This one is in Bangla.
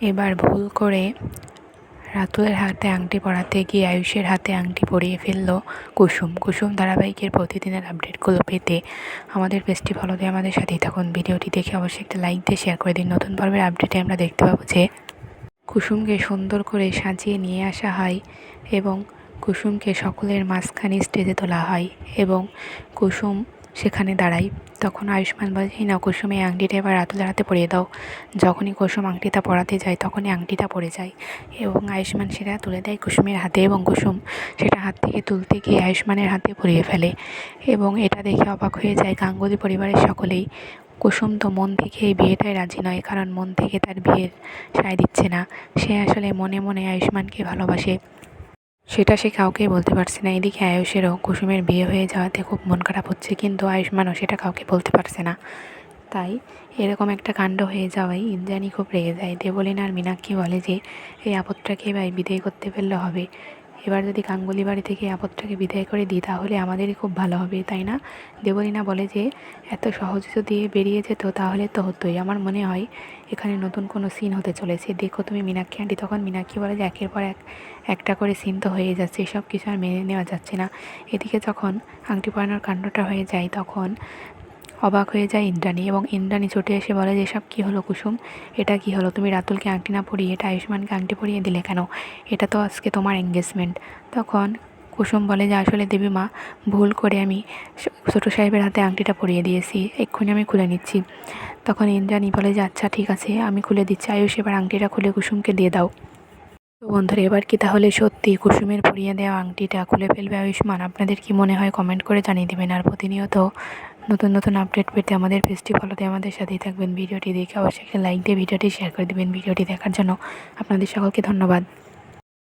এবার ভুল করে রাতুলের হাতে আংটি পরাতে গিয়ে আয়ুষের হাতে আংটি পরিয়ে ফেলল কুসুম। কুসুম ধারাবাহিকের প্রতিদিনের আপডেটগুলো পেতে আমাদের পেজটি ফলো দিয়ে আমাদের সাথেই থাকুন। ভিডিওটি দেখে অবশ্যই একটা লাইক দিয়ে শেয়ার করে দিন। নতুন পর্বের আপডেটে আমরা দেখতে পাবো যে কুসুমকে সুন্দর করে সাজিয়ে নিয়ে আসা হয় এবং কুসুমকে সকলের মাঝখানে স্টেজে তোলা হয় এবং কুসুম সেখানে তখন আয়ুষ্মান বলে, "এই নাও কুসুম, এই আংটিটা এবার রাতুলের হাতে পরিয়ে দাও। যখনই কুসুম আংটিটা পরাতে যায়, তখনই আংটিটা পড়ে যায়। এবং আয়ুষ্মান সেটা তুলে দেয় কুসুমের হাতে এবং কুসুম সেটা হাত থেকে তুলতে গিয়ে আয়ুষ্মানের হাতে পরিয়ে ফেলে। এবং এটা দেখে অবাক হয়ে যায় গাঙ্গুলি পরিবারের সকলেই। কুসুম তো মন থেকে এই বিয়েটায় রাজি নয়, কারণ মন থেকে তার বিয়ের সায় দিচ্ছে না। সে আসলে মনে মনে আয়ুষ্মানকে ভালোবাসে। সেটা সে কাউকেই বলতে পারছে না। এদিকে আয়ুষেরও কুসুমের বিয়ে হয়ে যাওয়াতে খুব মন খারাপ হচ্ছে, কিন্তু আয়ুষ্মানও সেটা কাউকে বলতে পারছে না। তাই এরকম একটা কাণ্ড হয়ে যাওয়ায় ইন্দ্রাণী খুব রেগে যায়। দেবলীন আর মীনাক্ষী বলে যে, এই আপদটাকে এবার বিদায় করতে ফেললে হবে। এবার যদি গাঙ্গুলি বাড়ি থেকে আপদটাকে বিদায় করে দিই, তাহলে আমাদেরই খুব ভালো হবে, তাই না? দেবলীনা বলে যে, এত সহজে যদি বেরিয়ে যেত, তাহলে তো হতোই। আমার মনে হয় এখানে নতুন কোনো সিন হতে চলেছে। দেখো তুমি মীনাক্ষী আন্টি তখন মীনাক্ষী বলে যে, একের পর এক, একটা করে সিন তো হয়ে যাচ্ছে, এসব কিছু আর মেনে নেওয়া যাচ্ছে না। এদিকে যখন আংটি পরানোর কাণ্ডটা হয়ে যায়, তখন অবাক হয়ে যায় ইন্দ্রাণী এবং ইন্দ্রাণী ছুটে এসে বলে যে সব কী হলো কুসুম? এটা কি হলো? তুমি রাতুলকে আংটি না পরিয়ে এটা আয়ুষ্মানকে আংটি পরিয়ে দিলে কেন? এটা তো আজকে তোমার এঙ্গেজমেন্ট তখন কুসুম বলে, যে আসলে দেবী মা, ভুল করে আমি ছোটো সাহেবের হাতে আংটিটা পরিয়ে দিয়েছি। এক্ষুনি আমি খুলে নিচ্ছি। তখন ইন্দ্রাণী বলে, যে আচ্ছা ঠিক আছে, আমি খুলে দিচ্ছি। আয়ুষ, এবার আংটিটা খুলে কুসুমকে দিয়ে দাও। তো বন্ধুরা, এবার কি তাহলে সত্যি কুসুমের পরিয়ে দেওয়া আংটিটা খুলে ফেলবে আয়ুষ্মান? আপনাদের কি মনে হয়? কমেন্ট করে জানিয়ে দেবেন। আর প্রতিনিয়ত নতুন নতুন আপডেট পেতে আমাদের পেজটি ফলোতে আমাদের সাথেই থাকবেন। ভিডিওটি দেখে অবশ্যই লাইক দিয়ে ভিডিওটি শেয়ার করে দেবেন। ভিডিওটি দেখার জন্য আপনাদের সকলকে ধন্যবাদ।